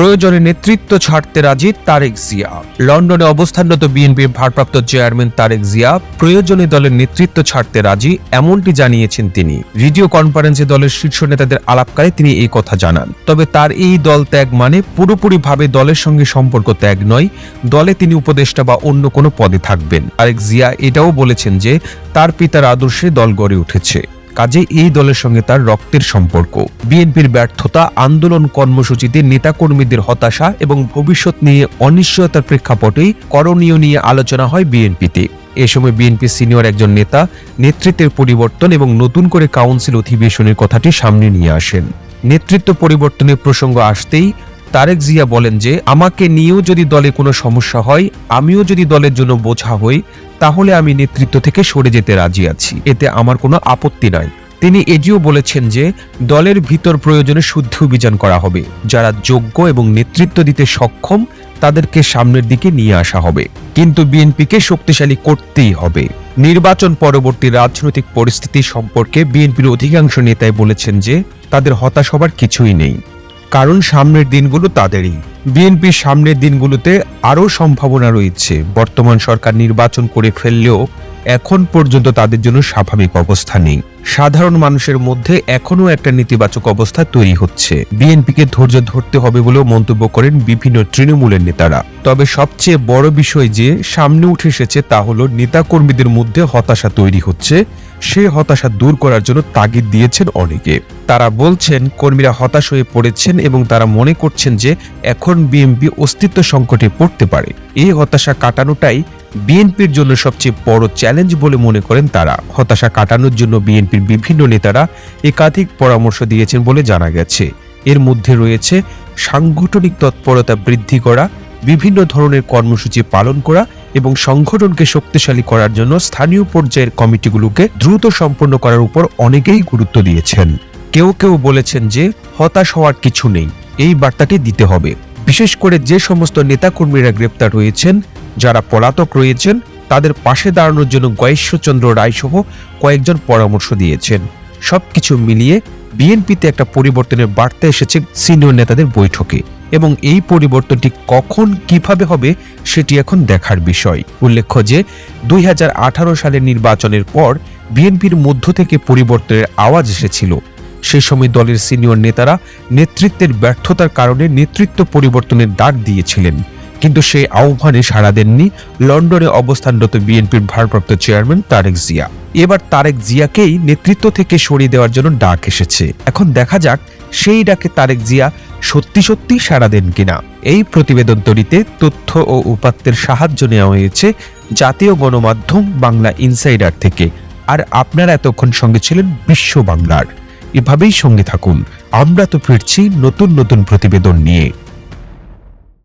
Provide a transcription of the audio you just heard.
প্রয়োজনে নেতৃত্ব ছাড়তে রাজি তারেক জিয়া। লন্ডনে অবস্থানরত বিএনপির ভারপ্রাপ্ত চেয়ারম্যান তারেক জিয়া প্রয়োজনে দলের নেতৃত্ব ছাড়তে রাজি এমনটি জানিয়েছেন তিনি। ভিডিও কনফারেন্সে দলের শীর্ষ নেতাদের আলাপকালে তিনি এই কথা জানান। তবে তার এই দল ত্যাগ মানে পুরোপুরিভাবে দলের সঙ্গে সম্পর্ক ত্যাগ নয়, দলে তিনি উপদেষ্টা বা অন্য কোনো পদে থাকবেন। তারেক জিয়া এটাও বলেছেন যে, তার পিতার আদর্শে দল গড়ে উঠেছে। কাজে এই দলের সঙ্গে তার রক্তের সম্পর্ক। বিএনপির ব্যর্থতা, আন্দোলন কর্মসূচিতে নেতাকর্মীদের হতাশা এবং ভবিষ্যৎ নিয়ে অনিশ্চয়তার প্রেক্ষাপটেই করণীয় নিয়ে আলোচনা হয় বিএনপিতে। এ সময় বিএনপি সিনিয়র একজন নেতা নেতৃত্বের পরিবর্তন এবং নতুন করে কাউন্সিল অধিবেশনের কথাটি সামনে নিয়ে আসেন। নেতৃত্ব পরিবর্তনের প্রসঙ্গ আসতেই তারেক জিয়া বলেন যে, আমাকে নিয়েও যদি দলে কোনো সমস্যা হয়, আমিও যদি দলের জন্য বোঝা হই, তাহলে আমি নেতৃত্ব থেকে সরে যেতে রাজি আছি। এতে আমার কোনো আপত্তি নাই। তিনি এটিও বলেছেন যে, দলের ভিতর প্রয়োজনে শুদ্ধ অভিযান করা হবে। যারা যোগ্য এবং নেতৃত্ব দিতে সক্ষম, তাদেরকে সামনের দিকে নিয়ে আসা হবে। কিন্তু বিএনপিকে শক্তিশালী করতেই হবে। নির্বাচন পরবর্তী রাজনৈতিক পরিস্থিতি সম্পর্কে বিএনপির অধিকাংশ নেতাই বলেছেন যে, তাদের হতাশ হবার কিছুই নেই। কারণ সামনের দিনগুলো তাদেরই। বিএনপির সামনের দিনগুলোতে আরও সম্ভাবনা রয়েছে। বর্তমান সরকার নির্বাচন করে ফেললেও এখন পর্যন্ত তাদের জন্য স্বাভাবিক অবস্থা নেই। সাধারণ মানুষের মধ্যে এখনও একটা নেতিবাচক অবস্থা তৈরি হচ্ছে। বিএনপিকে ধৈর্য ধরতে হবে বলেও মন্তব্য করেন বিভিন্ন তৃণমূলের নেতারা। তবে সবচেয়ে বড় বিষয় যে সামনে উঠে এসেছে তা হল নেতাকর্মীদের মধ্যে হতাশা তৈরি হচ্ছে। সে হতাশা দূর করার জন্য তাগিদ দিয়েছেন অনেকে। তারা বলছেন, কর্মীরা হতাশ হয়ে পড়েছেন এবং তারা মনে করছেন যে এখন বিএনপি অস্তিত্ব সংকটে পড়তে পারে। এই হতাশা কাটানোটাই বিএনপির জন্য সবচেয়ে বড় চ্যালেঞ্জ বলে মনে করেন তারা। হতাশা কাটানোর জন্য বিএনপির বিভিন্ন নেতারা একাধিক পরামর্শ দিয়েছেন বলে জানা গেছে। এর মধ্যে রয়েছে সাংগঠনিক তৎপরতা বৃদ্ধি করা, বিভিন্ন ধরনের কর্মসূচি পালন করা এবং সংগঠনকে শক্তিশালী করার জন্য স্থানীয় পর্যায়ের কমিটিগুলোকে দ্রুত সম্পন্ন করার উপর অনেকেই গুরুত্ব দিয়েছেন। কেউ কেউ বলেছেন যে, হতাশ হওয়ার কিছু নেই, এই বার্তাটি দিতে হবে। বিশেষ করে যে সমস্ত নেতাকর্মীরা গ্রেপ্তার হয়েছেন যারা পলাতক রয়েছেন, তাদের পাশে দাঁড়ানোর জন্য গয়েশ্বরচন্দ্র রায় সহ কয়েকজন পরামর্শ দিয়েছেন। সবকিছু মিলিয়ে বিএনপিতে একটা পরিবর্তনের বার্তা এসেছে সিনিয়র নেতাদের বৈঠকে। এবং এই পরিবর্তনটি কখন কীভাবে হবে সেটি এখন দেখার বিষয়। উল্লেখ্য যে, দুই হাজার আঠারো সালের নির্বাচনের পর বিএনপির মধ্য থেকে পরিবর্তনের আওয়াজ এসেছিল। সে সময় দলের সিনিয়র নেতারা নেতৃত্বের ব্যর্থতার কারণে নেতৃত্ব পরিবর্তনের ডাক দিয়েছিলেন। কিন্তু সেই আহ্বানে সাড়া দেননি লন্ডনে অবস্থানরত বিএনপির ভারপ্রাপ্ত চেয়ারম্যান তারেক জিয়া। এবার তারেক জিয়াকেই নেতৃত্ব থেকে সরিয়ে দেওয়ার জন্য ডাক এসেছে। এখন দেখা যাক সেই ডাকে তারেক জিয়া সত্যি সত্যি সাড়া দেন কিনা। এই প্রতিবেদন তৈরিতে তথ্য ও উপাত্তের সাহায্য নেওয়া হয়েছে জাতীয় গণমাধ্যম বাংলা ইনসাইডার থেকে। আর আপনারা এতক্ষণ সঙ্গে ছিলেন বিশ্ব বাংলার। এভাবেই সঙ্গে থাকুন। আমরা তো ফিরছি নতুন নতুন প্রতিবেদন নিয়ে।